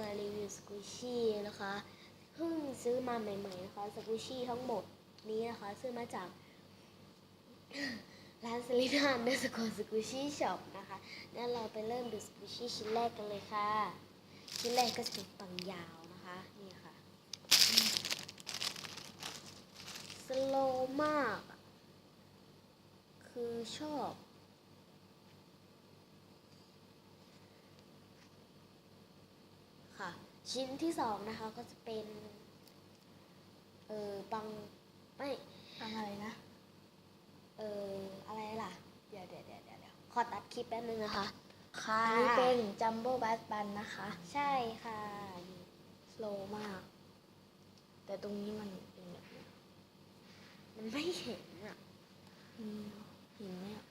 มารีวิวสกูชี่นะคะเพิ่งซื้อมาใหม่ๆนะคะสกูชี่ทั้งหมดนี้นะคะซื้อมาจากร้านสลิดานเดสโกสกูชี่ช็อปนะคะงั้นเราไปเริ่มดูสกูชี่ชิ้นแรกกันเลยค่ะ ชิ้นแรกก็จะเป็นปังยาวนะคะนี่ค่ะสโลมากอะคือชอบ ค่ะ ชิ้นที่สองนะคะก็จะเป็น เออปังไม่ทำอะไรนะ เอออะไรล่ะเดี๋ยวเดี๋ยวเดี๋ยวเดี๋ยวเดี๋ยวขอตัดคลิปแป๊บนึงนะคะ ค่ะอันนี้เป็นจัมโบ้บัสบันนะคะ ใช่ค่ะนี่สโลมาก แต่ตรงนี้มันเป็นแบบนี้มันไม่เห็นอะ อืมเห็นไหมอะ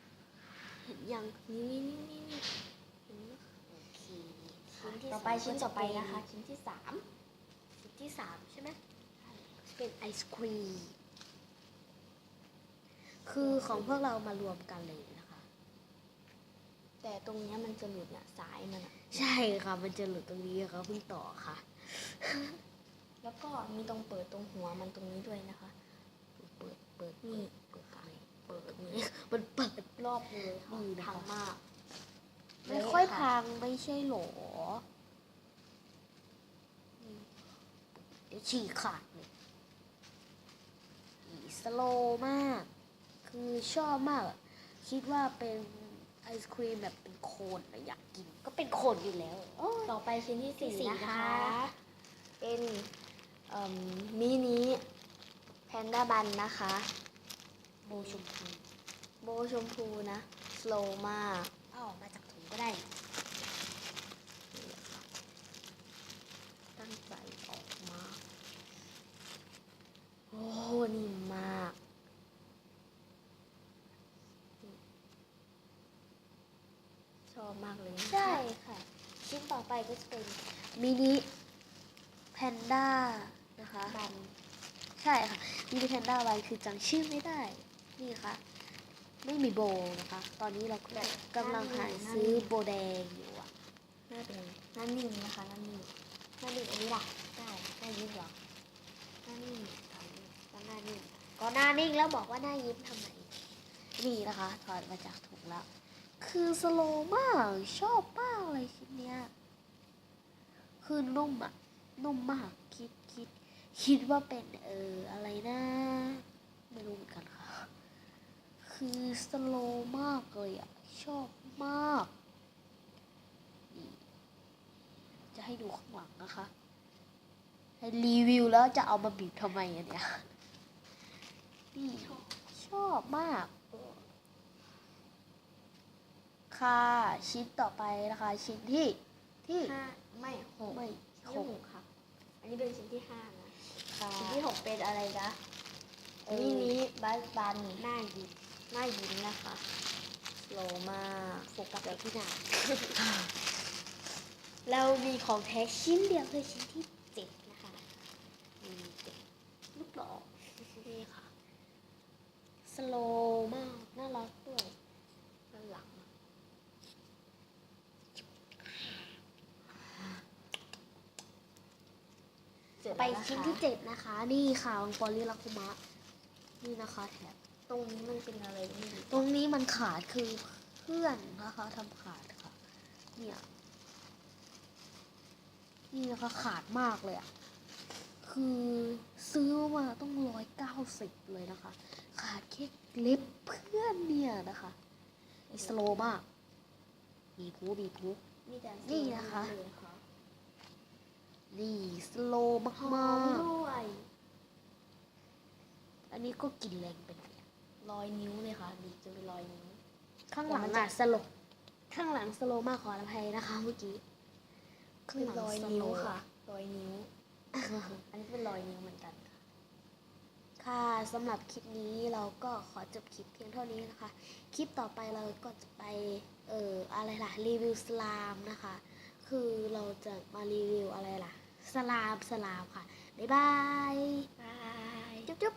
เห็นยัง นี่นี่นี่นี่เห็นไหม โอเคชิ้นที่ ต่อ ไปสงชิ้นก็ต่อไปจเป็นะคะ ชิ้นที่สามชิ้นที่สามใช่ไหมจะเป็นไอศครีมคือของพวกเรามารวมกันเลยนะคะ แต่ตรงเนี้ยมันจะหลุดเนี่ยสายมันอะใช่ค่ะ มันจะหลุดตรงนี้ค่ะเพิ่งต่อค่ะ แล้วก็มีตรงเปิดตรงหัวมันตรงนี้ด้วยนะคะ เปิดเปิดนี่เปิดไฟเปิดนี่มันเปิดรอบเลยค่ะนี่นะคะพังมาก ไม่ค่อยพังไม่ใช่หรอนี่เดี๋ยวฉีกขาดเลยอีสโลว์มาก คือชอบมากอะคิดว่าเป็นไอศครีมแบบเป็นโคนนะอยากกิน ก็เป็นโคนอยู่แล้วโอ้ยต่อไปชิ้นที่ที่สี่สี่นะนะคะคะ เป็นเอ่มมินิแพนด้าบันนะคะ โบชมพู โบชมพูนะ สโลมากเอาออกมาจากถุงก็ได้ ตั้งใจออกมา โอ้นิ่มมาก ช อบมากเลยนะคะใช่ค่ะ ชิ้นต่อไปก็จะเป็นมินิแพนด้านะคะบันใช่ค่ะมินิแพนด้าไว้คือจำชื่อไม่ได้ นี่ค่ะ ไม่มีโบนะคะ ตอนนี้เรากำลังหาซื้อโบแดงอยู่อะหน้าเป็นหน้านิ่งนะคะหน้านิ่งหน้านิ่งอันนี้ล่ะได้หน้ายิ้มเหรอหน้านิ่งตอนนี้ก็หน้านิ่งก็หน้านิ่งแล้วบอกว่าหน้ายิ้มทำไมนี่นะคะ ถอดมาจากถุงแล้ว คือสโลมาก ชอบมากเลยชิ้นเนี้ย คือนุ่มอะนุ่มมากคิดคิด คิดว่าเป็นเอออะไรนะ ไม่รู้เหมือนกันค่ะ คือสโลมากเลยอะชอบมากนี่จะให้ดูข้างหลังนะคะให้รีวิวแล้วจะเอามาบีบทำไมอะเนี่ยนี่ชอบมาก ค่ะ ชิ้นต่อไปนะคะ ชิ้นที่ที่ห้าไม่หกไม่ชิ้นหที่กหกค่ะอันนี้เป็นชิ้นที่ห้านะค่ะชิ้นที่หกเป็นอะไรจ๊ะเออมินิบัสบันหน้ายิ้มหน้ายิ้มนะคะสโลมากโฟกัสไปที่หน้าเรามีของแท้ชิ้นเดียวคือชิ้นที่เจ็ดนะคะนี่เจ็ดลูกดอกนี่ค่ะสโลมากน่ารักด้วย ด้านหลัง ไปชิ้นที่เจ็ดนะคะ นี่ค่ะของปอลิลาคุมะ นี่นะคะแถบตรงนี้มันเป็นอะไรไม่รู้ตรงนี้มันขาดคือเพื่อนนะคะทำขาดค่ะ เนี่ยนี่นะคะขาดมากเลยอะคือซื้อมาต้องร้อยเก้าสิบเลยนะคะ ขาดแค่เล็บเพื่อนเนี่ยนะคะไอสโลว์มากบีพูบีพูมีแต่นี่นะคะเลยค่ะ นี่สโลว์หอมามกด้วยๆอันนี้ก็กินแรงไปหน่อยอะรอยนิ้วเลยค่ะดีจะเป็นรอยนิ้ว ข้างหลังแต่มันจะอะสโลว์ข้างหลังสโลว์มากขออภัยนะคะเมื่อกี้ข้างเป็นหลังรอยสนิ้โลวว์ค่ะ รอยนิ้ว อันนี้เป็นรอยนิ้วเหมือนกันค่ะค่ะสำหรับคลิปนี้เราก็ขอจบคลิปเพียงเท่านี้นะคะ คลิปต่อไปเราก็จะไปเอ่ออะไรล่ะรีวิวสลามนะคะ คือเราจะมารีวิวอะไรล่ะ สลามสลามค่ะ บ๊ายบายบายจุ๊บจุ๊บ